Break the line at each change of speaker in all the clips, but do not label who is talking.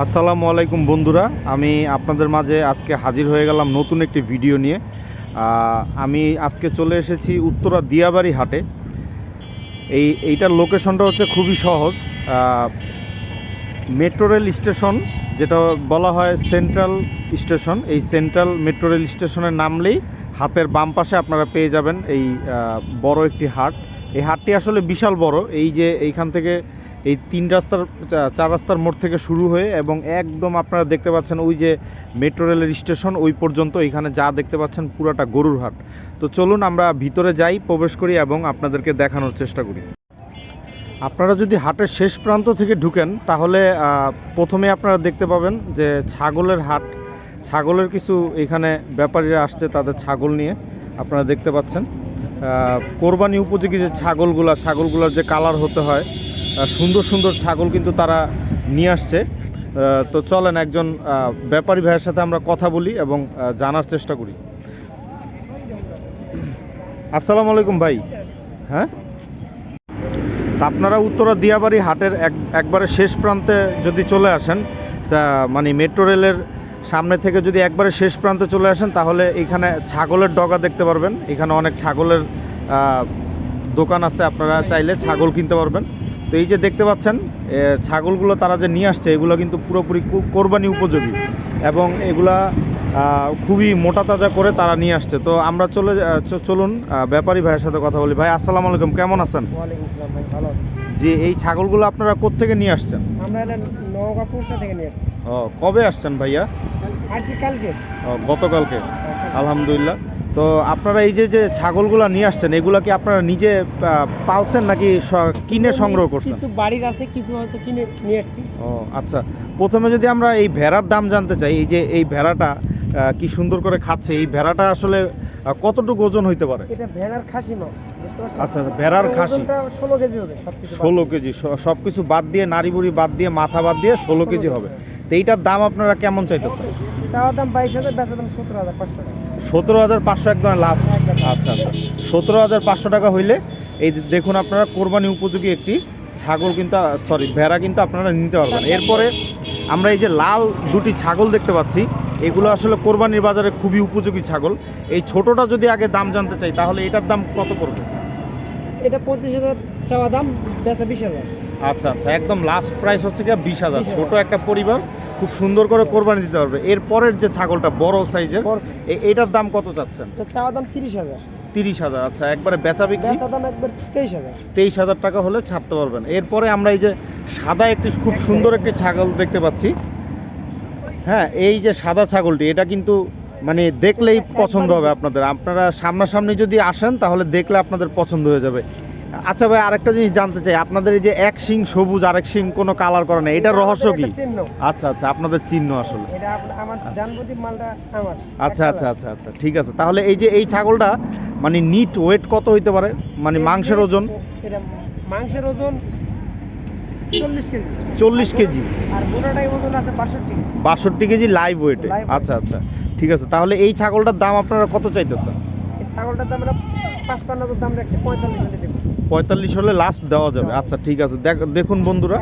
আসসালামু আলাইকুম বন্ধুরা, আমি আপনাদের মাঝে আজকে হাজির হয়ে গেলাম নতুন একটি ভিডিও নিয়ে। আমি আজকে চলে এসেছি উত্তরা দিয়াবাড়ি হাটে। এই, এইটার লোকেশনটা হচ্ছে খুবই সহজ। মেট্রো রেল স্টেশন, যেটা বলা হয় সেন্ট্রাল স্টেশন। এই সেন্ট্রাল মেট্রো রেল স্টেশনে নামলেই হাতের বাম পাশে আপনারা পেয়ে যাবেন এই বড় একটি হাট। এই হাটটি আসলে বিশাল বড়। এই যে এইখান থেকে এই তিন রাস্তার চার রাস্তার মোড় থেকে শুরু হয়ে এবং একদম আপনারা দেখতে পাচ্ছেন ওই যে মেট্রো রেলের স্টেশন, ওই পর্যন্ত এখানে যা দেখতে পাচ্ছেন পুরাটা গরুর হাট। তো চলুন আমরা ভিতরে যাই, প্রবেশ করি এবং আপনাদেরকে দেখানোর চেষ্টা করি। আপনারা যদি হাটের শেষ প্রান্ত থেকে ঢুকেন, তাহলে প্রথমে আপনারা দেখতে পাবেন যে ছাগলের হাট। ছাগলের কিছু এখানে ব্যাপারীরা আসছে তাদের ছাগল নিয়ে। আপনারা দেখতে পাচ্ছেন কোরবানি উপযোগী যে ছাগলগুলা, ছাগলগুলোর যে কালার হতে হয় সুন্দর সুন্দর ছাগল কিন্তু তারা নিয়ে আসছে। তো চলেন একজন ব্যাপারী ভাইয়ের সাথে আমরা কথা বলি এবং জানার চেষ্টা করি। আসসালামু আলাইকুম ভাই। হ্যাঁ? আপনারা উত্তরা দিয়াবাড়ি হাটের এক, একবারে শেষ প্রান্তে যদি চলে আসেন মানে মেট্রো রেলের সামনে থেকে যদি একবারে শেষ প্রান্তে চলে আসেন, তাহলে এখানে ছাগলের ডগা দেখতে পারবেন। এখানে অনেক ছাগলের দোকান আছে, আপনারা চাইলে ছাগল কিনতে পারবেন। তো এই যে দেখতে পাচ্ছেন ছাগলগুলো তারা যে নিয়ে আসছে এগুলো কিন্তু পুরোপুরি কোরবানি উপযোগী। এবং এগুলা খুবই মোটা তাজা করে তারা নিয়ে আসছে। তো আমরা চলে চলুন ব্যাপারী ভাইয়ের সাথে কথা বলি। ভাই আসসালামু আলাইকুম কেমন আছেন? যে এই ছাগলগুলো আপনারা কোত্থেকে নিয়ে আসছেন?
আমরা নওগাঁ থেকে নিয়ে আসছি।
ও কবে আসছেন ভাইয়া?
কালকে।
ও, গতকালকে। আলহামদুলিল্লাহ। তো আপনারা এই যে যে ছাগলগুলো নিয়ে আসছেন এগুলো কি আপনারা নিজে পালছেন নাকি কিনে সংগ্রহ করছেন?
কিছু বাড়ির আছে কিছু হয়তো কিনে নিয়ে আসছি।
ও আচ্ছা। প্রথমে যদি আমরা এই ভেড়ার দাম জানতে চাই এই যে এই ভেড়াটা কি সুন্দর করে খাচ্ছে এই ভেড়াটা আসলে কতটুকু ওজন হইতে পারে?
এটা ভেড়ার খাসি মা।
আচ্ছা আচ্ছা, ভেড়ার খাসি।
ষোলো কেজি হবে সব কিছু
ষোলো কেজি সব কিছু বাদ দিয়ে নাড়ি বুড়ি বাদ দিয়ে মাথা বাদ দিয়ে ষোলো কেজি হবে। তো এইটার দাম আপনারা কেমন চাইতেছেন?
চাওয়ার দাম বাইশ হাজার বেচার দাম সতেরো হাজার পাঁচশো টাকা।
সতেরো হাজার পাঁচশো একদম লাস্ট আচ্ছা আচ্ছা। সতেরো হাজার পাঁচশো টাকা হইলে এই দেখুন আপনারা কোরবানি উপযোগী একটি ছাগল কিন্তু সরি ভেড়া কিন্তু আপনারা নিতে পারবেন। এরপরে আমরা এই যে লাল দুটি ছাগল দেখতে পাচ্ছি এগুলো আসলে কোরবানির বাজারে খুবই উপযোগী ছাগল। এই ছোটটা যদি আগে দাম জানতে চাই তাহলে এটার দাম কত পড়বে?
এটা পঁচিশ হাজার চাওয়া দাম বেচা বিশ হাজার।
আচ্ছা আচ্ছা। একদম লাস্ট প্রাইস হচ্ছে গিয়ে বিশ হাজার।
20,000
ছোট একটা পরিবার খুব সুন্দর করে কোরবানি দিতে পারবে। এরপরের যে ছাগলটা বড় সাইজের। এটার দাম কত চাচ্ছেন?
চাওয়া দাম তিরিশ হাজার।
তিরিশ হাজার। আচ্ছা একবারে বেচা বিক্রি?
বেচা দাম একবার তেইশ হাজার।
তেইশ হাজার টাকা হলে ছাড়তে পারবেন। এরপরে আমরা এই যে সাদা একটি খুব সুন্দর একটি ছাগল দেখতে পাচ্ছি। হ্যাঁ এই যে সাদা ছাগলটি এটা কিন্তু মানে দেখলেই পছন্দ হবে আপনাদের। আপনারা সামনাসামনি যদি আসেন তাহলে দেখলে আপনাদের পছন্দ হয়ে যাবে। আচ্ছা ভাই আরেকটা জিনিস জানতে চাই। আপনাদের এই যে এক শিং সবুজ আরেক শিং কোনো কালার করে না এটা রহস্য কি? আচ্ছা আচ্ছা আপনাদের চিহ্ন আসলে।
আমার
আচ্ছা। আচ্ছা আচ্ছা আচ্ছা ঠিক আছে। তাহলে এই যে এই ছাগলটা মানে নিট ওয়েট কত হইতে পারে? মানে মাংসের ওজন?
মাংসের ওজন চল্লিশ কেজি। বাষট্টি। কেজি
লাইভ ওয়েটে আচ্ছা আচ্ছা ঠিক আছে। তাহলে এই ছাগলটার দাম আপনারা কত চাইতেছেন?
এই ছাগলটার দাম আমরা পাঁচ পান্ন দাম রাখছি পঁয়তাল্লিশ
পঁয়তাল্লিশ হলে লাস্ট দেওয়া যাবে। আচ্ছা ঠিক আছে। দেখ- দেখুন বন্ধুরা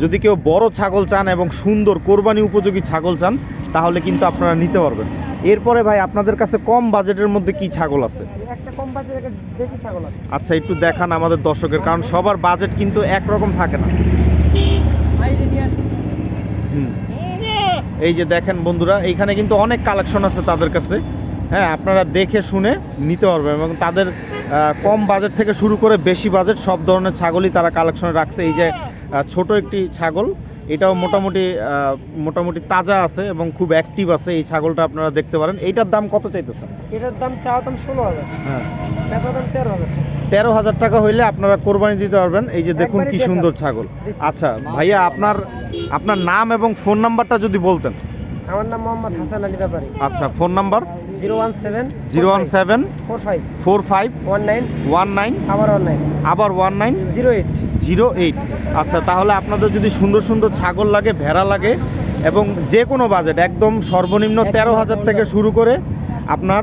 যদি কেউ বড় ছাগল চান এবং সুন্দর কোরবানি উপযোগী ছাগল চান তাহলে কিন্তু আপনারা নিতে পারবেন। এরপরে ভাই আপনাদের কাছে কম বাজেটের মধ্যে কি ছাগল আছে?
কম বাজের ছাগল
আচ্ছা একটু দেখান আমাদের দর্শকের কারণ সবার বাজেট কিন্তু একরকম থাকে না। এই যে দেখেন বন্ধুরা এইখানে কিন্তু অনেক কালেকশন আছে তাদের কাছে। হ্যাঁ আপনারা দেখে শুনে নিতে পারবেন এবং তাদের কম বাজেট থেকে শুরু করে বেশি বাজেট সব ধরনের ছাগলই তারা কালেকশনে রাখছে। এই যে ছোট একটি ছাগল এটাও মোটামুটি মোটামুটি তাজা আছে এবং খুব অ্যাক্টিভ আছে। এই ছাগলটা আপনারা দেখতে পারেন। এইটার দাম কত চাইতেছেন?
এটার দাম চাওয়া দাম ষোলো হাজার।
হ্যাঁ।
তেরো হাজার।
তেরো হাজার টাকা হইলে আপনারা কোরবানি দিতে পারবেন। এই যে দেখুন কি সুন্দর ছাগল। আচ্ছা ভাইয়া আপনার আপনার নাম এবং ফোন নাম্বারটা যদি বলতেন।
আমার নাম মোহাম্মদ হাসান আলী ব্যাপারী।
আচ্ছা phone number?
Zero one seven
zero one seven
four five
four five
one nine
one nine
আবার ওয়ান নাইন।
আবার one nine
zero eight.
Zero eight. আচ্ছা তাহলে আপনাদের যদি সুন্দর সুন্দর ছাগল লাগে ভেড়া লাগে এবং যে কোনো বাজেট একদম সর্বনিম্ন তেরো হাজার থেকে শুরু করে আপনার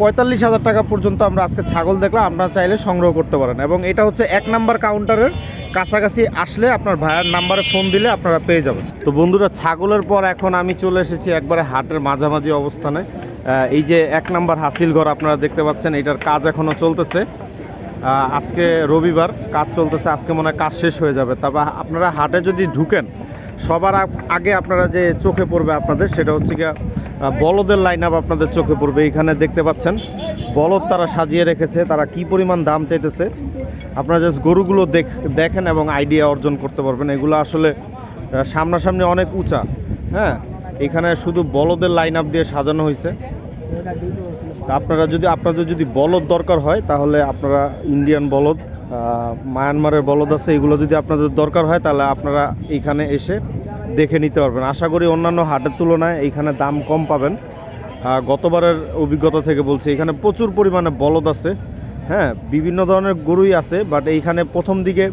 পঁয়তাল্লিশ হাজার টাকা পর্যন্ত আমরা আজকে ছাগল দেখলাম, আপনারা চাইলে সংগ্রহ করতে পারেন। এবং এটা হচ্ছে এক নাম্বার কাউন্টারের কাছাকাছি আসলে আপনার ভাইয়ের নাম্বারে ফোন দিলে আপনারা পেয়ে যাবেন। তো বন্ধুরা, ছাগলের পর এখন আমি চলে এসেছি একবারে হাটের মাঝামাঝি অবস্থানে। এই যে এক নাম্বার হাসিল ঘর আপনারা দেখতে পাচ্ছেন, এটার কাজ এখনও চলতেছে। আজকে রবিবার কাজ চলতেছে, আজকে মনে হয় কাজ শেষ হয়ে যাবে। তারপর আপনারা হাটে যদি ঢুকেন, সবার আগে আপনারা যে চোখে পড়বে আপনাদের, সেটা হচ্ছে গিয়া বলদের লাইন আপ আপনাদের চোখে পড়বে। এখানে দেখতে পাচ্ছেন, বলদ তারা সাজিয়ে রেখেছে, তারা কি পরিমাণ দাম চাইতেছে? আপনারা জাস্ট গরুগুলো দেখ দেখেন এবং আইডিয়া অর্জন করতে পারবেন। এগুলো আসলে সামনাসামনি অনেক উঁচা হ্যাঁ? এখানে শুধু বলদের লাইন আপ দিয়ে সাজানো হয়েছে। তা আপনারা যদি, আপনাদের যদি বলদ দরকার হয়, তাহলে আপনারা ইন্ডিয়ান বলদ মায়ানমারের বলদ আছে, এগুলো যদি আপনাদের দরকার হয়, তাহলে আপনারা এইখানে এসে দেখে নিতে পারবেন। আশা করি অন্যান্য হাটের তুলনায় এইখানে দাম কম পাবেন। গতবারের অভিজ্ঞতা থেকে বলছি, এখানে প্রচুর পরিমাণে বলদ আছে। হ্যাঁ বিভিন্ন ধরনের গরুই আছে বাট এইখানে প্রথম দিকে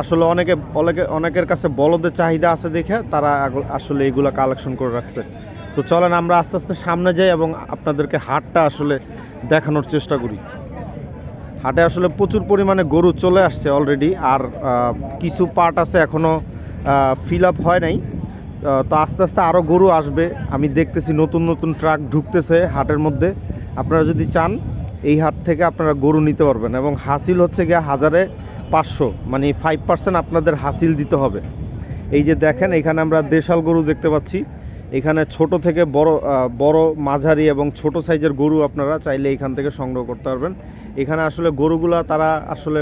আসলে অনেকে অনেকে, অনেকের কাছে বলদের চাহিদা আছে দেখে তারা আসলে এইগুলা কালেকশন করে রাখছে। তো চলেন আমরা আস্তে আস্তে সামনে যাই এবং আপনাদেরকে হাটটা আসলে দেখানোর চেষ্টা করি। হাটে আসলে প্রচুর পরিমাণে গরু চলে আসছে অলরেডি আর কিছু পার্ট আছে এখনও ফিল আপ হয় নাই। তো আস্তে আস্তে আরও গরু আসবে। আমি দেখতেছি নতুন নতুন ট্রাক ঢুকতেছে হাটের মধ্যে। আপনারা যদি চান, এই হাট থেকে আপনারা গরু নিতে পারবেন এবং হাসিল হচ্ছে গিয়ে হাজারে পাঁচশো মানে ফাইভ পার্সেন্ট আপনাদের হাসিল দিতে হবে। এই যে দেখেন, এখানে আমরা দেশাল গরু দেখতে পাচ্ছি। এখানে ছোট থেকে বড় বড় মাঝারি এবং ছোট সাইজের গরু আপনারা চাইলে এখান থেকে সংগ্রহ করতে পারবেন। এখানে আসলে গরুগুলা তারা আসলে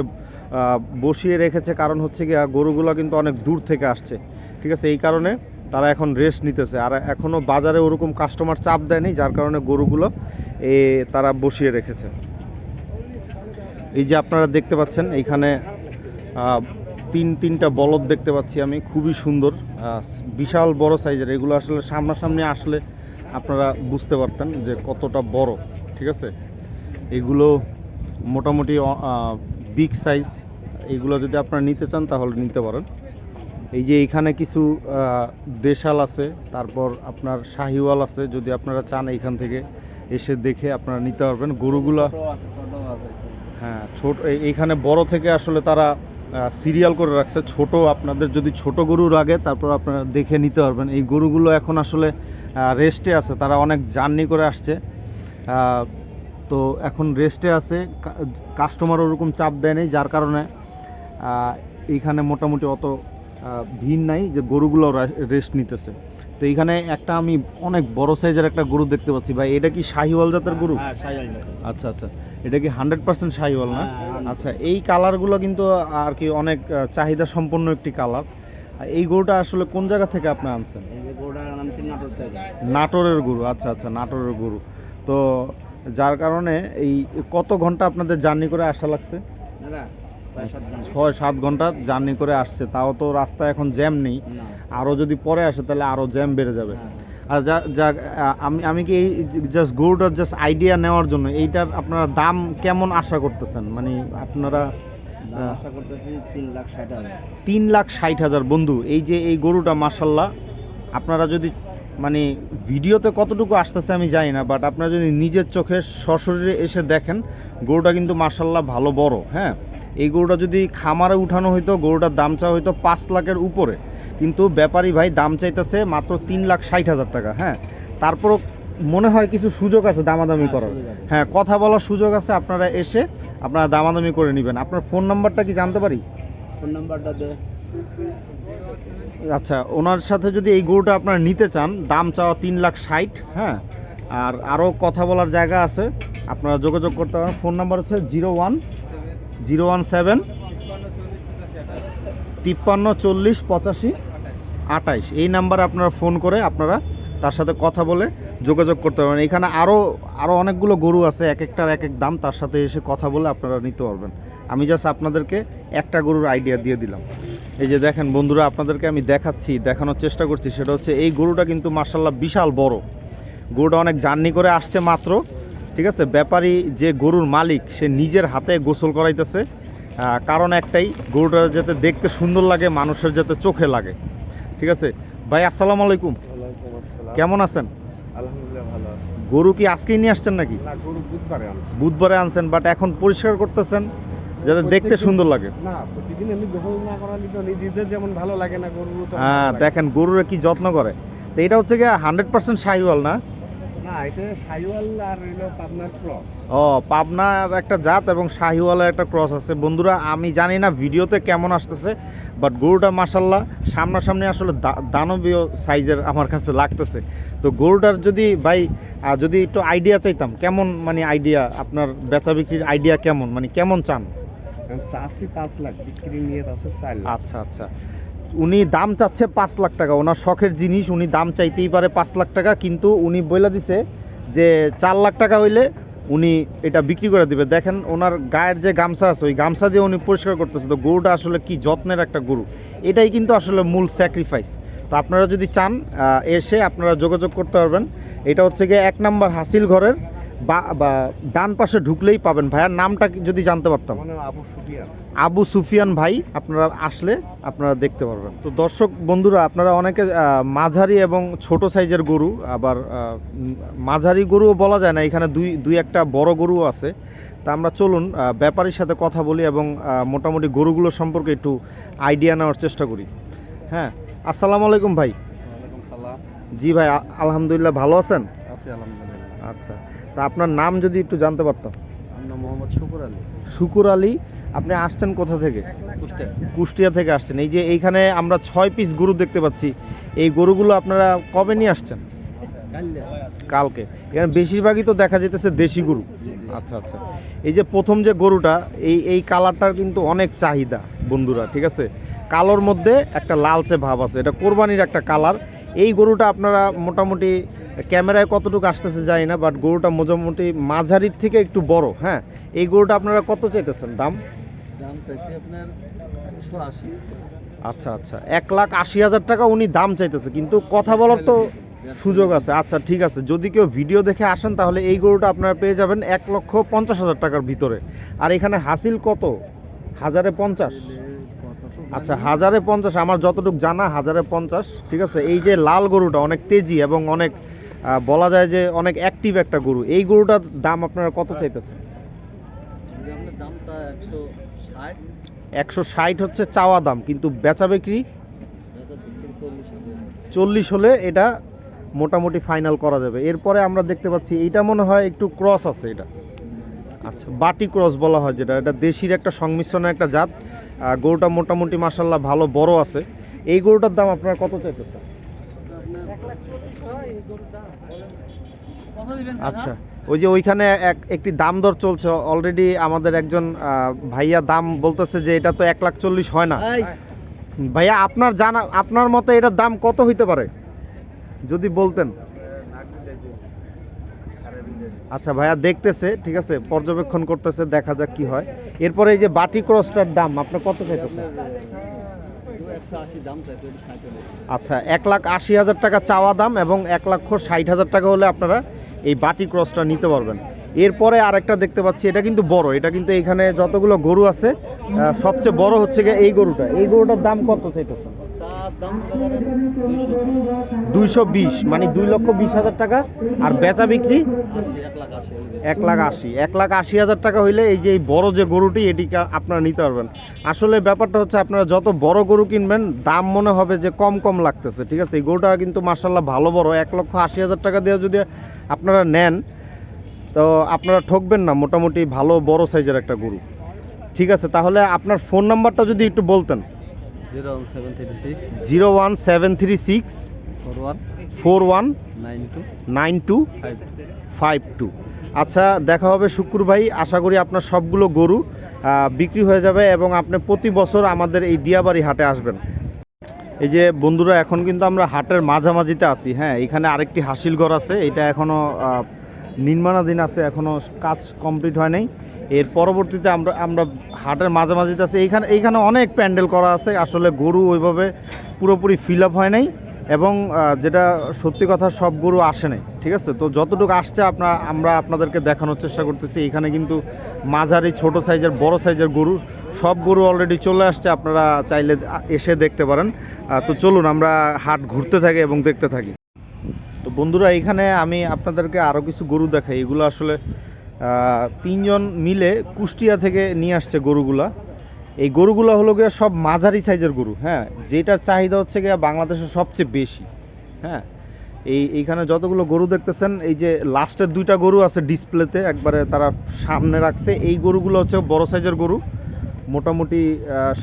বসিয়ে রেখেছে কারণ হচ্ছে কি গরুগুলো কিন্তু অনেক দূর থেকে আসছে। ঠিক আছে, এই কারণে তারা এখন রেস্ট নিতেছে। আর এখনও বাজারে ওরকম কাস্টমার চাপ দেয়নি, যার কারণে গরুগুলো এ তারা বসিয়ে রেখেছে। এই যে আপনারা দেখতে পাচ্ছেন, এইখানে তিন, তিনটা বলদ দেখতে পাচ্ছি আমি, খুবই সুন্দর বিশাল বড় সাইজের। এগুলো আসলে সামনাসামনি আসলে আপনারা বুঝতে পারতেন যে কতটা বড়, ঠিক আছে? এগুলো মোটামুটি বিগ সাইজ এগুলো যদি আপনারা নিতে চান, তাহলে নিতে পারেন। এই যে এইখানে কিছু দেশাল আছে তারপর আপনার শাহিওয়াল আছে যদি আপনারা চান এইখান থেকে এসে দেখে আপনারা নিতে পারবেন। গরুগুলা হ্যাঁ ছোট এই- এইখানে বড় থেকে আসলে তারা সিরিয়াল করে রাখছে। ছোট আপনাদের যদি ছোট গরু লাগে তারপর আপনারা দেখে নিতে পারবেন। এই গরুগুলো এখন আসলে রেস্টে আছে তারা অনেক জার্নি করে আসছে। তো এখন রেস্টে আছে কাস্টমার ওরকম চাপ দেয় নেই যার কারণে এইখানে মোটামুটি অত ভিড় নাই যে গরুগুলো রেস্ট নিতেছে। তো এইখানে একটা আমি অনেক বড় সাইজের একটা গরু দেখতে পাচ্ছি। ভাই এটা কি শাহিওয়াল জাতের গরু? আচ্ছা আচ্ছা। এটা কি হান্ড্রেড পার্সেন্ট শাহিওয়াল না? আচ্ছা এই কালারগুলো কিন্তু আর কি অনেক চাহিদা সম্পন্ন একটি কালার এই গরুটা আসলে কোন জায়গা থেকে আপনি আনছেন? নাটোরের গরু আচ্ছা আচ্ছা নাটোরের গরু। তো যার কারণে এই কত ঘণ্টা আপনাদের জার্নি করে আসা লাগছে? ছয় সাত ঘণ্টা জার্নি করে আসছে। তাও তো রাস্তায় এখন জ্যাম নেই। আরও যদি পরে আসে তাহলে আরও জ্যাম বেড়ে যাবে। আর যা যা আমি আমি কি এই জাস্ট গরুটার জাস্ট আইডিয়া নেওয়ার জন্য এইটার আপনারা দাম কেমন আশা করতেছেন? মানে আপনারা আহ,
আশা করতেছি তিন লাখ ষাট হাজার।
তিন লাখ ষাট হাজার। বন্ধু এই যে এই গরুটা মাসাল্লাহ আপনারা যদি মানে ভিডিওতে কতটুকু আসতেছে আমি জানি না বাট আপনারা যদি নিজের চোখে সশরীরে এসে দেখেন গরুটা কিন্তু মাসাল্লাহ ভালো বড় হ্যাঁ? এই গরুটা যদি খামারে উঠানো হইতো গরুটার দাম চাওয়া হইতো পাঁচ লাখের উপরে। কিন্তু ব্যাপারী ভাই দাম চাইতেছে মাত্র তিন লাখ ষাট হাজার টাকা হ্যাঁ? তারপরও মনে হয় কিছু সুযোগ আছে দামাদামি করার। হ্যাঁ কথা বলার সুযোগ আছে আপনারা এসে আপনারা দামাদামি করে নেবেন। আপনার ফোন নাম্বারটা কি জানতে পারি?
ফোন নাম্বারটা দে।
আচ্ছা ওনার সাথে যদি এই গরুটা আপনারা নিতে চান দাম চাওয়া তিন লাখ ষাট হ্যাঁ? আর আরও কথা বলার জায়গা আছে আপনারা যোগাযোগ করতে পারেন। ফোন নাম্বার হচ্ছে zero one zero one seven, তিপ্পান্ন চল্লিশ, পঁচাশি আটাইশ এই নাম্বারে আপনারা ফোন করে আপনারা তার সাথে কথা বলে যোগাযোগ করতে পারবেন। এখানে আরও আরও অনেকগুলো গরু আছে, এক একটার এক এক দাম, তার সাথে এসে কথা বলে আপনারা নিতে পারবেন। আমি জাস্ট আপনাদেরকে একটা গরুর আইডিয়া দিয়ে দিলাম। এই যে দেখেন বন্ধুরা, আপনাদেরকে আমি দেখাচ্ছি, দেখানোর চেষ্টা করছি। সেটা হচ্ছে এই গরুটা কিন্তু মার্শাল্লাহ বিশাল বড়। গরুটা অনেক জার্নি করে আসছে মাত্র। ঠিক আছে? ব্যাপারী যে গরুর মালিক সে নিজের হাতে গোসল করাইতেছে। কারণ একটাই গরুটা যাতে দেখতে সুন্দর লাগে মানুষের যাতে চোখে লাগে। ঠিক আছে? ভাই আসসালামু আলাইকুম। কেমন আছেন?
ভালো আছে।
গরু কি আজকেই নিয়ে আসছেন নাকি?
গরু বুধবারে
বুধবারে আনছেন বাট এখন পরিষ্কার করতেছেন যাতে দেখতে সুন্দর লাগে। হ্যাঁ দেখেন গরুরা কি যত্ন করে। তো এটা হচ্ছে গিয়ে হান্ড্রেড পার্সেন্ট না? ও পাবনার একটা জাত এবং শাহিওয়ালের একটা ক্রস আছে। বন্ধুরা আমি জানি না ভিডিওতে কেমন আসতেছে বাট গরুটা মাসাল্লাহ সামনাসামনি আসলে দানবীয় সাইজের আমার কাছে লাগতেছে। তো গরুটার যদি ভাই যদি একটু আইডিয়া চাইতাম কেমন মানে আইডিয়া আপনার বেচা বিক্রির আইডিয়া কেমন? মানে কেমন চান?
চাষি পাঁচ লাখ বিক্রি নিয়ে আছে
আচ্ছা আচ্ছা। উনি দাম চাচ্ছে পাঁচ লাখ টাকা। ওনার শখের জিনিস, উনি দাম চাইতেই পারে পাঁচ লাখ টাকা, কিন্তু উনি বলে দিছে যে চার লাখ টাকা হইলে উনি এটা বিক্রি করে দিবে। দেখেন ওনার গায়ের যে গামছা আছে, ওই গামছা দিয়ে উনি পরিষ্কার করতেছে। তো গরুটা আসলে কি যত্নের একটা গরু? এটাই কিন্তু আসলে মূল স্যাক্রিফাইস তো আপনারা যদি চান এসে আপনারা যোগাযোগ করতে পারবেন। এটা হচ্ছে গিয়ে এক নাম্বার হাসিল ঘরের বা ডান পাশে ঢুকলেই পাবেন ভাইয়ার নামটা যদি জানতে পারতাম।
আবু সুফিয়ান।
আবু সুফিয়ান ভাই আপনারা আসলে আপনারা দেখতে পারবেন। তো দর্শক বন্ধুরা আপনারা অনেকে মাঝারি এবং ছোট সাইজের গরু আবার মাঝারি গরুও বলা যায় না এখানে দুই দুই একটা বড় গরুও আছে। তা আমরা চলুন ব্যাপারীর সাথে কথা বলি এবং মোটামুটি গরুগুলো সম্পর্কে একটু আইডিয়া নেওয়ার চেষ্টা করি। হ্যাঁ আসসালামু আলাইকুম ভাই। জি ভাই আলহামদুলিল্লাহ ভালো আছেন?
আছি আলহামদুলিল্লাহ।
আচ্ছা। তা আপনার নাম যদি একটু জানতে পারতাম।
নাম মোহাম্মদ শুকুর আলী।
শুকুর আলী আপনি আসছেন কোথা থেকে?
কুষ্টিয়া।
কুষ্টিয়া থেকে আসছেন। এই যে এইখানে আমরা ছয় পিস গরু দেখতে পাচ্ছি। এই গরুগুলো আপনারা কবে নিয়ে আসছেন? কালকে। এখানে বেশিরভাগই তো দেখা যেতেছে দেশি গরু। আচ্ছা আচ্ছা। এই যে প্রথম যে গরুটা এই এই কালারটার কিন্তু অনেক চাহিদা বন্ধুরা ঠিক আছে? কালোর মধ্যে একটা লালচে ভাব আছে। এটা কোরবানির একটা কালার। এই গরুটা আপনারা মোটামুটি ক্যামেরায় কতটুকু আসতেছে জানি না বাট গরুটা মোটামুটি মাঝারির থেকে একটু বড় হ্যাঁ? এই গরুটা আপনারা কত চাইতেছেন? দাম?
দাম চাইছি আপনার
আচ্ছা আচ্ছা। এক লাখ আশি হাজার টাকা উনি দাম চাইতেছে কিন্তু কথা বলার তো সুযোগ আছে। আচ্ছা ঠিক আছে। যদি কেউ ভিডিও দেখে আসেন তাহলে এই গরুটা আপনারা পেয়ে যাবেন এক লক্ষ পঞ্চাশ হাজার টাকার ভিতরে। আর এখানে হাসিল কত? হাজারে পঞ্চাশ। আচ্ছা হাজারে পঞ্চাশ আমার যতটুকু জানা হাজারে পঞ্চাশ ঠিক আছে? এই যে লাল গরুটা অনেক তেজি এবং অনেক বলা যায় যে অনেক অ্যাক্টিভ একটা গরু। এই গরুটার দাম আপনারা কত চাইতেছেন?
একশো ষাট।
হচ্ছে চাওয়া দাম কিন্তু বেচা বিক্রি
চল্লিশ
হলে এটা মোটামুটি ফাইনাল করা যাবে। এরপরে আমরা দেখতে পাচ্ছি এটা মনে হয় একটু ক্রস আছে এটা। আচ্ছা বাটি ক্রস বলা হয় যেটা এটা দেশির একটা সংমিশ্রণের একটা জাত। গরুটা মোটামুটি মাসাল্লাহ ভালো বড় আছে। এই গরুটার দাম আপনারা কত চাইতেছেন? আচ্ছা ওই যে ওইখানে এক একটি দাম দর চলছে। অলরেডি আমাদের একজন ভাইয়া দাম বলতেছে যে এটা তো এক লাখ চল্লিশ হয় না। ভাইয়া আপনার জানা আপনার মতে এটার দাম কত হইতে পারে? যদি বলতেন। আচ্ছা ভাইয়া দেখতেছে, ঠিক আছে, পর্যবেক্ষণ করতেছে, দেখা যাক কি হয়। এরপরে এই যে বাটি ক্রসটার দাম, আপনার কত চাইতেছে আচ্ছা এক লাখ আশি হাজার টাকা চাওয়া দাম এবং এক লক্ষ ষাট হাজার টাকা হলে আপনারা এই বাটি ক্রসটা নিতে পারবেন। এরপরে আরেকটা দেখতে পাচ্ছি, এটা কিন্তু বড়, এটা কিন্তু এখানে যতগুলো গরু আছে সবচেয়ে বড় হচ্ছে গিয়ে এই গরুটা। এই গরুটার দাম কত চাইতেছে
দুইশো
বিশ মানে দুই লক্ষ বিশ হাজার টাকা। আর বেচা বিক্রি?
এক লাখ আশি।
এক লাখ আশি। হাজার টাকা হইলে এই যে এই বড় যে গরুটি এটি আপনারা নিতে পারবেন। আসলে ব্যাপারটা হচ্ছে আপনারা যত বড় গরু কিনবেন দাম মনে হবে যে কম কম লাগতেছে ঠিক আছে? এই গরুটা কিন্তু মার্শাল্লাহ ভালো বড়। এক লক্ষ আশি হাজার টাকা দিয়ে যদি আপনারা নেন তো আপনারা ঠকবেন না মোটামুটি ভালো বড় সাইজের একটা গরু। ঠিক আছে? তাহলে আপনার ফোন নাম্বারটা যদি একটু বলতেন।
Zero one seven three six four one nine two five
two আচ্ছা দেখা হবে শুক্র ভাই। আশা করি আপনার সবগুলো গরু বিক্রি হয়ে যাবে এবং আপনি প্রতি বছর আমাদের এই দিয়াবাড়ি হাটে আসবেন। এই যে বন্ধুরা এখন কিন্তু আমরা হাটের মাঝামাঝিতে আছি। হ্যাঁ এখানে আরেকটি হাসিল ঘর আছে। এটা এখনও নির্মাণাধীন আছে। এখনও কাজ কমপ্লিট হয় নাই। এর পরবর্তীতে আমরা আমরা হাটের মাঝামাঝিতে আছে এইখানে এইখানে অনেক প্যান্ডেল করা আছে। আসলে গরু ওইভাবে পুরোপুরি ফিল আপ হয় নাই এবং যেটা সত্যি কথা সব গরু আসে নাই, ঠিক আছে? তো যতটুকু আসছে আপনার, আমরা আপনাদেরকে দেখানোর চেষ্টা করতেছি। এখানে কিন্তু মাঝারি, ছোট সাইজের, বড় সাইজের গরু, সব গরু অলরেডি চলে আসছে। আপনারা চাইলে এসে দেখতে পারেন। তো চলুন, আমরা হাট ঘুরতে থাকি এবং দেখতে থাকি। তো বন্ধুরা, এখানে আমি আপনাদেরকে আরও কিছু গরু দেখাই। এগুলো আসলে তিনজন মিলে কুষ্টিয়া থেকে নিয়ে আসছে গরুগুলা। এই গরুগুলো হলো গিয়ে সব মাঝারি সাইজের গরু হ্যাঁ? যেটার চাহিদা হচ্ছে গিয়ে বাংলাদেশে সবচেয়ে বেশি হ্যাঁ? এই, এইখানে যতগুলো গরু দেখতেছেন, এই যে লাস্টের দুইটা গরু আছে ডিসপ্লেতে একবারে তারা সামনে রাখছে। এই গরুগুলো হচ্ছে বড় সাইজের গরু, মোটামুটি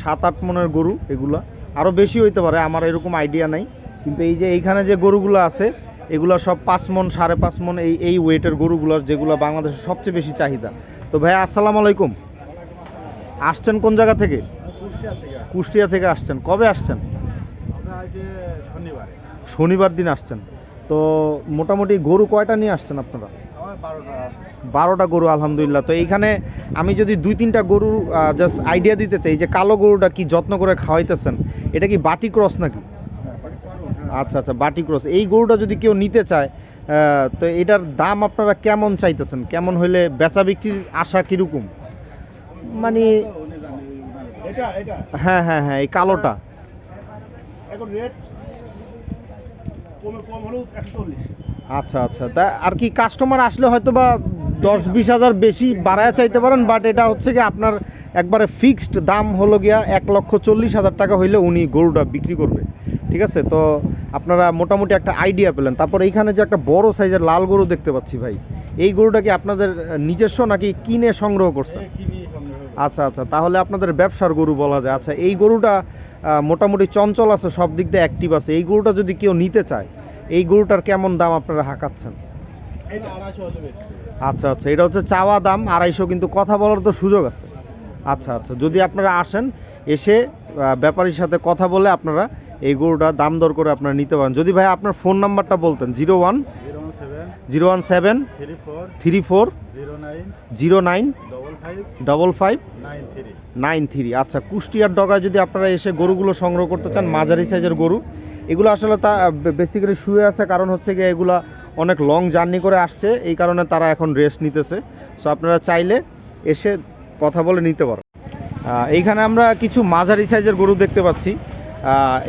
সাত, আট মনের গরু এগুলা। আরও বেশি হইতে পারে, আমার এরকম আইডিয়া নাই। কিন্তু এই যে এইখানে যে গরুগুলো আছে এগুলো সব পাঁচ মন, সাড়ে পাঁচ মন এই এই ওয়েটের গরুগুলো যেগুলো বাংলাদেশের সবচেয়ে বেশি চাহিদা। তো ভাই আসসালামু আলাইকুম। আসছেন কোন জায়গা থেকে?
কুষ্টিয়া থেকে
আসছেন। কবে আসছেন?
শনিবার
দিন আসছেন। তো মোটামুটি গরু কয়টা নিয়ে আসছেন আপনারা?
বারোটা
গরু, আলহামদুলিল্লাহ। তো এইখানে আমি যদি দুই তিনটা গরু জাস্ট আইডিয়া দিতে চাই যে কালো গরুটা কি যত্ন করে খাওয়াইতেছেন, এটা কি বাটি ক্রস নাকি? আচ্ছা আচ্ছা বাটি ক্রস। এই গরুটা যদি কেউ নিতে চায় তো এটার দাম আপনারা কেমন চাইতেছেন? কেমন হইলে বেচা বিক্রির আশা কীরকম? মানে হ্যাঁ হ্যাঁ হ্যাঁ এই কালোটা।
এখন রেট কমে কম হলেও একশো চল্লিশ।
আচ্ছা আচ্ছা। তা আর কি কাস্টমার আসলে হয়তো বা দশ বিশ হাজার বেশি বাড়ায় চাইতে পারেন বাট এটা হচ্ছে কি আপনার একবারে ফিক্সড দাম হলো গিয়া এক লক্ষ চল্লিশ হাজার টাকা হইলে উনি গরুটা বিক্রি করবে। ঠিক আছে? তো আপনারা মোটামুটি একটা আইডিয়া পেলেন। তারপর এইখানে যে একটা বড় সাইজের লাল গরু দেখতে পাচ্ছি ভাই এই গরুটা কি আপনাদের নিজস্ব নাকি কিনে সংগ্রহ
করছে।
আচ্ছা আচ্ছা। তাহলে আপনাদের ব্যবসার গরু বলা যায়। আচ্ছা এই গরুটা মোটামুটি চঞ্চল আছে সব দিক দিয়ে অ্যাক্টিভ আছে। এই গরুটা যদি কেউ নিতে চায় এই গরুটার কেমন দাম আপনারা হাঁকাচ্ছেন? আচ্ছা আচ্ছা এটা হচ্ছে চাওয়া দাম, আড়াইশো, কিন্তু কথা বলার তো সুযোগ আছে। আচ্ছা আচ্ছা যদি আপনারা আসেন, এসে ব্যাপারীর সাথে কথা বলে আপনারা এই গরুটা দাম দর করে আপনারা নিতে পারেন। যদি ভাই আপনার ফোন নাম্বারটা বলতেন, zero one
zero one seven, three four, zero nine, double five, nine three.
আচ্ছা কুষ্টিয়ার ডগায় যদি আপনারা এসে গরুগুলো সংগ্রহ করতে চান, মাঝারি সাইজের গরু এগুলো আসলে তা বেসিক্যালি শুয়ে আছে, কারণ হচ্ছে গিয়ে এগুলা অনেক লং জার্নি করে আসছে, এই কারণে তারা এখন রেস্ট নিতেছে। সো আপনারা চাইলে এসে কথা বলে নিতে পারো। এইখানে আমরা কিছু মাঝারি সাইজের গরু দেখতে পাচ্ছি।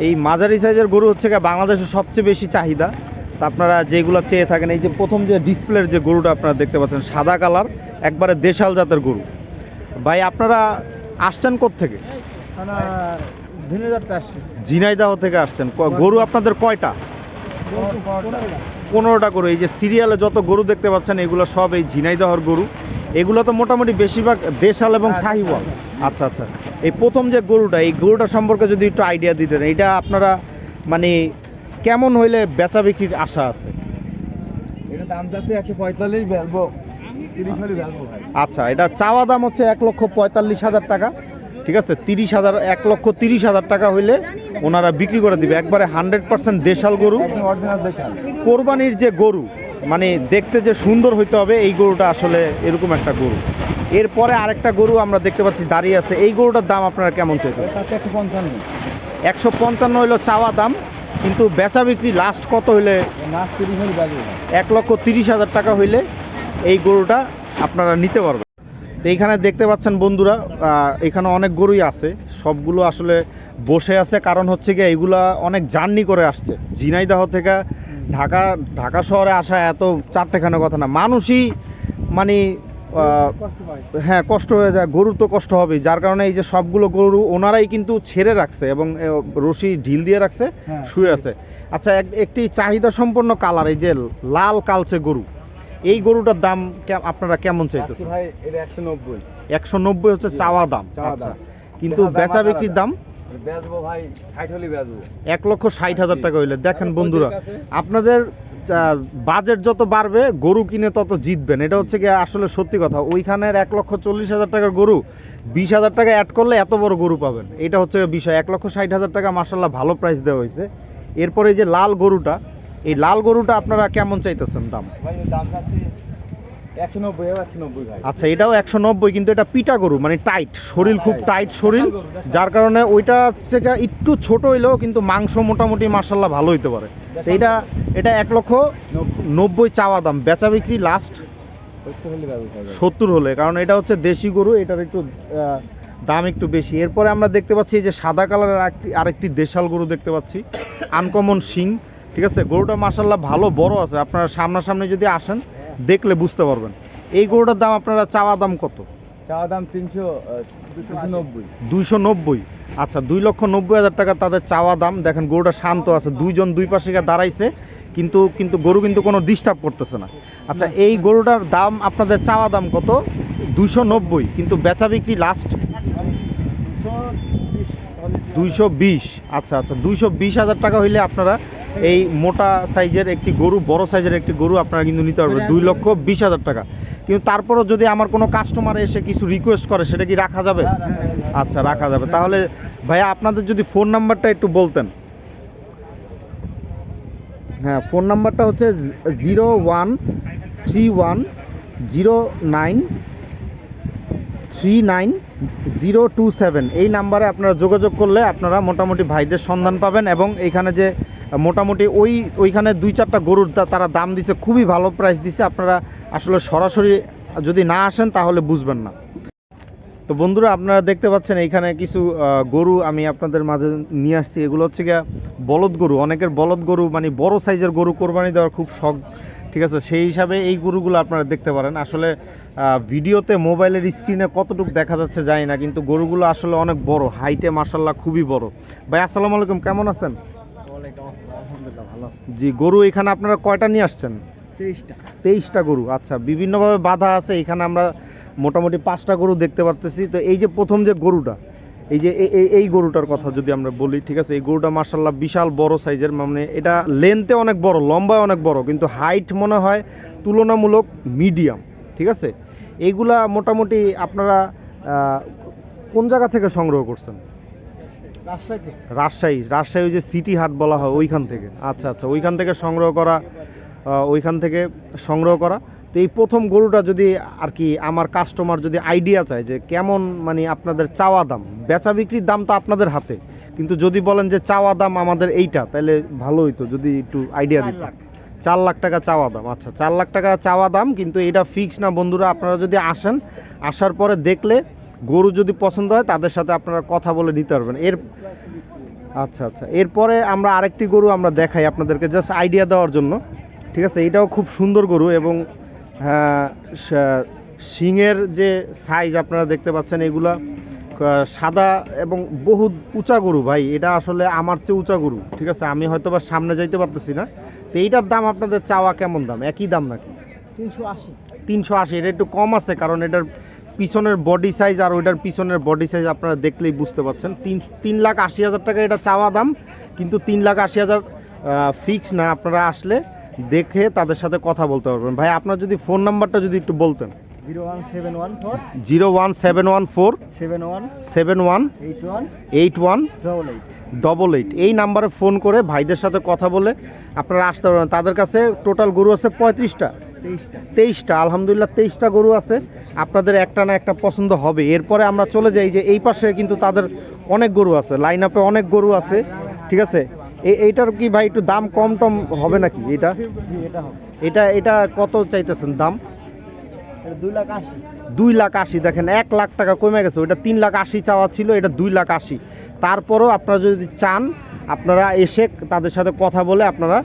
এই মাঝারি সাইজের গরু হচ্ছে গিয়ে বাংলাদেশের সবচেয়ে বেশি চাহিদা। তা আপনারা যেগুলো চেয়ে থাকেন, এই যে প্রথম যে ডিসপ্লের যে গরুটা আপনারা দেখতে পাচ্ছেন, সাদা কালার একবারে দেশাল জাতের গরু। ভাই, আপনারা আসছেন থেকে ঝিনাইদাহ থেকে আসছেন। গরু আপনাদের কয়টা? পনেরোটা গরু। এই যে সিরিয়ালে যত গরু দেখতে পাচ্ছেন এগুলো সব এই ঝিনাইদহর গরু। এগুলো তো মোটামুটি বেশিরভাগ দেশাল এবং শাহিওয়াল আচ্ছা আচ্ছা। এই প্রথম যে গরুটা এই গরুটা সম্পর্কে যদি একটু আইডিয়া দিতেন এটা আপনারা মানে কেমন হইলে বেচা বিক্রির আশা আছে? আচ্ছা এটা চাওয়া দাম হচ্ছে এক লক্ষ পঁয়তাল্লিশ হাজার টাকা। ঠিক আছে? তিরিশ হাজার এক লক্ষ তিরিশ হাজার টাকা হইলে ওনারা বিক্রি করে দিবে। একবারে হান্ড্রেড পার্সেন্ট দেশাল গরু। কোরবানির যে গরু মানে দেখতে যে সুন্দর হইতে হবে এই গরুটা আসলে এরকম একটা গরু। এরপরে আরেকটা গরু আমরা দেখতে পাচ্ছি দাঁড়িয়ে আছে। এই গরুটার দাম আপনারা কেমন চাইছেন
একশো পঞ্চান্ন।
হইল চাওয়া দাম কিন্তু বেচা বিক্রি লাস্ট কত হইলে?
হলে
এক লক্ষ তিরিশ হাজার টাকা হইলে এই গরুটা আপনারা নিতে পারবেন। তো এইখানে দেখতে পাচ্ছেন বন্ধুরা এখানে অনেক গরুই আছে। সবগুলো আসলে বসে আছে কারণ হচ্ছে কি এগুলা অনেক জার্নি করে আসছে। ঝিনাইদহ থেকে ঢাকা ঢাকা শহরে আসা এত চারটেখানে কথা না। মানুষই মানে হ্যাঁ কষ্ট হয়ে যায় গরুর তো কষ্ট হবেই। যার কারণে এই যে সবগুলো গরু ওনারাই কিন্তু ছেড়ে রাখছে এবং রশি ঢিল দিয়ে রাখছে
হ্যাঁ।
শুয়ে আছে। আচ্ছা এক- একটি চাহিদা সম্পন্ন কালার এই যে লাল কালচে গরু। এই গরুটার দাম আপনারা কেমন চাইতেছেন?
ভাই এটা একশো নব্বই।
হচ্ছে চাওয়া দাম। আচ্ছা। কিন্তু বেচা বিক্রির দাম?
বেচবো ভাই ষাট হলে বেচবো।
এক লক্ষ ষাট হাজার টাকা হইলে। দেখেন বন্ধুরা আপনাদের বাজেট যত বাড়বে গরু কিনে তত জিতবেন। এটা হচ্ছে কি আসলে সত্যি কথা। ওইখানের এক লক্ষ চল্লিশ হাজার টাকার গরু বিশ হাজার টাকা অ্যাড করলে এত বড় গরু পাবেন। এটা হচ্ছে বিষয়। এক লক্ষ ষাট হাজার টাকা মার্শাল্লাহ ভালো প্রাইস দেওয়া হয়েছে। এরপরে যে লাল গরুটা এই লাল গরুটা আপনারা কেমন চাইতেছেন দাম? আচ্ছা এটাও একশো নব্বই কিন্তু এটা পিটা গরু মানে টাইট শরীর খুব টাইট শরীর। যার কারণে ওইটা হচ্ছে একটু ছোট হইলেও কিন্তু মাংস মোটামুটি মার্শাল্লাহ ভালো হইতে পারে। তো এটা এটা এক লক্ষ
নব্বই
চাওয়া দাম বেচা বিক্রি লাস্ট
সত্তর হলে
কারণ এটা হচ্ছে দেশি গরু এটার একটু দাম একটু বেশি। এরপরে আমরা দেখতে পাচ্ছি যে সাদা কালারের আরেকটি আরেকটি দেশাল গরু দেখতে পাচ্ছি আনকমন শিং। ঠিক আছে? গরুটা মাসাল্লাহ ভালো বড় আছে। আপনারা সামনাসামনি যদি আসেন দেখলে বুঝতে পারবেন। এই গরুটার দাম আপনারা চাওয়া দাম কত?
চাওয়া দাম তিনশো নব্বই
দুইশো নব্বই। আচ্ছা দুই লক্ষ নব্বই হাজার টাকা তাদের চাওয়া দাম। দেখেন গরুটা শান্ত আছে। দুইজন দুই পাশে গিয়ে দাঁড়াইছে কিন্তু কিন্তু গরু কিন্তু কোনো ডিস্টার্ব করতেছে না। আচ্ছা এই গরুটার দাম আপনাদের চাওয়া দাম কত? দুইশো নব্বই। কিন্তু বেচা বিক্রি লাস্ট দুইশো বিশ। আচ্ছা আচ্ছা দুইশো বিশ হাজার টাকা হইলে আপনারা এই মোটা সাইজের একটি গরু বড় সাইজের একটি গরু আপনারা কিন্তু নিতে পারবেন। দুই লক্ষ বিশ হাজার টাকা। কিন্তু তারপরও যদি আমার কোনো কাস্টমার এসে কিছু রিকোয়েস্ট করে সেটা কি রাখা যাবে? আচ্ছা রাখা যাবে। তাহলে ভাইয়া আপনাদের যদি ফোন নাম্বারটা একটু বলতেন। হ্যাঁ ফোন নাম্বারটা হচ্ছে zero one three one zero nine three nine zero two seven এই নাম্বারে আপনারা যোগাযোগ করলে আপনারা মোটামুটি ভাইদের সন্ধান পাবেন এবং এখানে যে মোটামুটি ওই, ওইখানে দুই চারটা গরুর তারা দাম দিছে, খুবই ভালো প্রাইস দিছে। আপনারা আসলে সরাসরি যদি না আসেন, তাহলে বুঝবেন না। তো বন্ধুরা, আপনারা দেখতে পাচ্ছেন এইখানে কিছু গরু আমি আপনাদের মাঝে নিয়ে আসছি। এগুলো হচ্ছে গিয়া বলদ গরু। অনেকের বলদ গরু মানে বড় সাইজের গরু কোরবানি দেওয়ার খুব শখ। ঠিক আছে, সেই হিসাবে এই গরুগুলো আপনারা দেখতে পারেন। আসলে ভিডিওতে মোবাইলের স্ক্রিনে কতটুকু দেখা যাচ্ছে জানি না, কিন্তু গরুগুলো আসলে অনেক বড়। হাইটে মাসাল্লাহ খুবই বড়। ভাই, আসসালামু আলাইকুম। কেমন আছেন? জি গরু এখানে আপনারা কয়টা নিয়ে আসছেন?
তেইশটা।
তেইশটা গরু আচ্ছা বিভিন্নভাবে বাধা আছে এখানে আমরা মোটামুটি পাঁচটা গরু দেখতে পারতেছি। তো এই যে প্রথম যে গরুটা এই যে এই গরুটার কথা যদি আমরা বলি ঠিক আছে এই গরুটা মার্শাল্লাহ বিশাল বড় সাইজের মানে এটা লেন্থে অনেক বড় লম্বায় অনেক বড় কিন্তু হাইট মনে হয় তুলনামূলক মিডিয়াম ঠিক আছে? এইগুলা মোটামুটি আপনারা কোন জায়গা থেকে সংগ্রহ করছেন?
রাজশাহী
রাজশাহী ওই যে সিটি হাট বলা হয় ওইখান থেকে। আচ্ছা আচ্ছা ওইখান থেকে সংগ্রহ করা ওইখান থেকে সংগ্রহ করা। তো এই প্রথম গরুটা যদি আর কি আমার কাস্টমার যদি আইডিয়া চায় যে কেমন মানে আপনাদের চাওয়া দাম বেচা বিক্রির দাম তো আপনাদের হাতে। কিন্তু যদি বলেন যে চাওয়া দাম আমাদের এইটা তাহলে ভালো হইতো যদি একটু আইডিয়া
চার
দিত
লাখ।
চার লাখ টাকা চাওয়া দাম আচ্ছা চার লাখ টাকা চাওয়া দাম কিন্তু এটা ফিক্স না বন্ধুরা আপনারা যদি আসেন আসার পরে দেখলে গরু যদি পছন্দ হয় তাদের সাথে আপনারা কথা বলে নিতে পারবেন। এর আচ্ছা আচ্ছা। এরপরে আমরা আরেকটি গরু আমরা দেখাই আপনাদেরকে জাস্ট আইডিয়া দেওয়ার জন্য। ঠিক আছে? এটাও খুব সুন্দর গরু এবং হ্যাঁ, শিংয়ের যে সাইজ আপনারা দেখতে পাচ্ছেন এগুলা সাদা এবং বহু উঁচা গরু ভাই। এটা আসলে আমার চেয়ে উঁচা গরু। ঠিক আছে? আমি হয়তো বা সামনে যাইতে পারতেছি না। তো এইটার দাম আপনাদের চাওয়া কেমন দাম? একই দাম নাকি?
তিনশো আশি।
তিনশো আশি। এটা একটু কম আছে কারণ এটার পিছনের বডি সাইজ আর ওইটার পিছনের বডি সাইজ আপনারা দেখলেই বুঝতে পারছেন। তিন তিন লাখ আশি হাজার টাকা এটা চাওয়া দাম কিন্তু তিন লাখ আশি হাজার ফিক্স না আপনারা আসলে দেখে তাদের সাথে কথা বলতে পারবেন। ভাই আপনার যদি ফোন নাম্বারটা যদি একটু বলতেন।
Zero one seven one four
zero one seven one four
seven one
seven one
eight one
eight one
double eight
double eight এই নাম্বারে ফোন করে ভাইদের সাথে কথা বলে আপনারা আসতে পারবেন। তাদের কাছে টোটাল গরু আছে পঁয়ত্রিশটা।
তেইশটা।
তেইশটা আলহামদুলিল্লাহ তেইশটা গরু আছে। আপনাদের একটা না একটা পছন্দ হবে। এরপরে আমরা চলে যাই যে এই পাশে কিন্তু তাদের অনেক গরু আছে। লাইন আপে অনেক গরু আছে। ঠিক আছে? এই এইটার কি ভাই একটু দাম কম টম হবে নাকি এটা?
এটা
এটা এটা কত চাইতেছেন দাম?
দুই লাখ আশি।
দেখেন এক লাখ টাকা কমে গেছে। ওইটা তিন লাখ আশি চাওয়া ছিল এটা দুই লাখ আশি। তারপরেও আপনারা যদি চান, আপনারা এসে তাদের সাথে কথা বলে আপনারা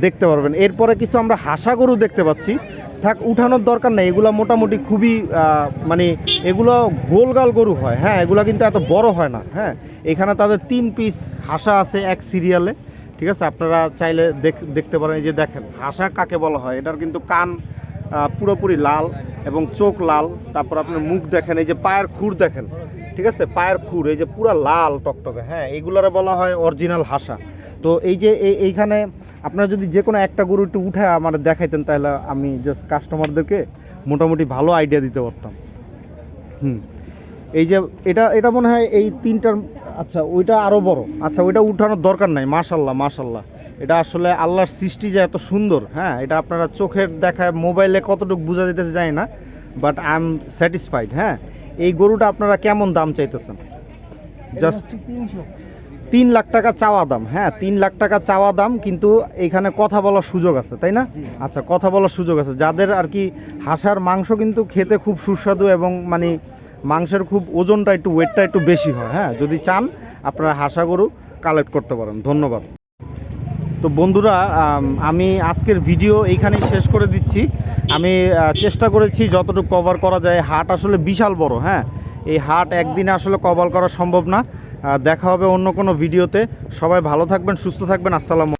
দেখতে পারবেন। এরপরে কিছু আমরা হাসা গরু দেখতে পাচ্ছি। থাক, উঠানোর দরকার নেই। এগুলো মোটামুটি খুবই মানে এগুলো গোলগাল গরু হয়। হ্যাঁ এগুলো কিন্তু এত বড় হয় না। হ্যাঁ এখানে তাদের তিন পিস হাসা আছে এক সিরিয়ালে ঠিক আছে, আপনারা চাইলে দেখ- দেখতে পারেন। এই যে দেখেন, হাসা কাকে বলা হয়? এটার কিন্তু কান পুরোপুরি লাল এবং চোখ লাল। তারপর আপনার মুখ দেখেন, এই যে পায়ের খুর দেখেন। ঠিক আছে? পায়ের খুর এই যে পুরো লাল টকটকে হ্যাঁ এইগুলারে বলা হয় অরিজিনাল হাসা। তো এই যে এই- এইখানে আপনারা যদি যে কোনো একটা গরু একটু উঠে আমার দেখাইতেন, তাহলে আমি জাস্ট কাস্টমারদেরকে মোটামুটি ভালো আইডিয়া দিতে পারতাম। হুম। এই যে এটা এটা মনে হয় এই তিনটার আচ্ছা ওইটা আরও বড়। আচ্ছা ওইটা উঠানোর দরকার নাই মাশাল্লাহ মাশাল্লাহ এটা আসলে আল্লাহর সৃষ্টি যে এত সুন্দর হ্যাঁ এটা আপনারা চোখের দেখায় মোবাইলে কতটুকু বোঝা দিতেছে জানি না বাট আই এম স্যাটিসফাইড হ্যাঁ। এই গরুটা আপনারা কেমন দাম চাইতেছেন? জাস্ট
তিনশো
তিন লাখ টাকা চাওয়া দাম হ্যাঁ তিন লাখ টাকা চাওয়া দাম কিন্তু এখানে কথা বলার সুযোগ আছে তাই না? আচ্ছা কথা বলার সুযোগ আছে। যাদের আর কি হাঁসার মাংস কিন্তু খেতে খুব সুস্বাদু এবং মানে মাংসের খুব ওজনটা একটু ওয়েটটা একটু বেশি হয় হ্যাঁ? যদি চান আপনারা হাঁসা গরু কালেক্ট করতে পারেন। ধন্যবাদ। তো বন্ধুরা, আমি আজকের ভিডিও এইখানেই শেষ করে দিচ্ছি। আমি চেষ্টা করেছি যতটুকু কভার করা যায়। হাট আসলে বিশাল বড় হ্যাঁ? এই হাট একদিনে আসলে কভার করা সম্ভব না। দেখা হবে অন্য কোনো ভিডিওতে সবাই ভালো থাকবেন, সুস্থ থাকবেন। আসসালাম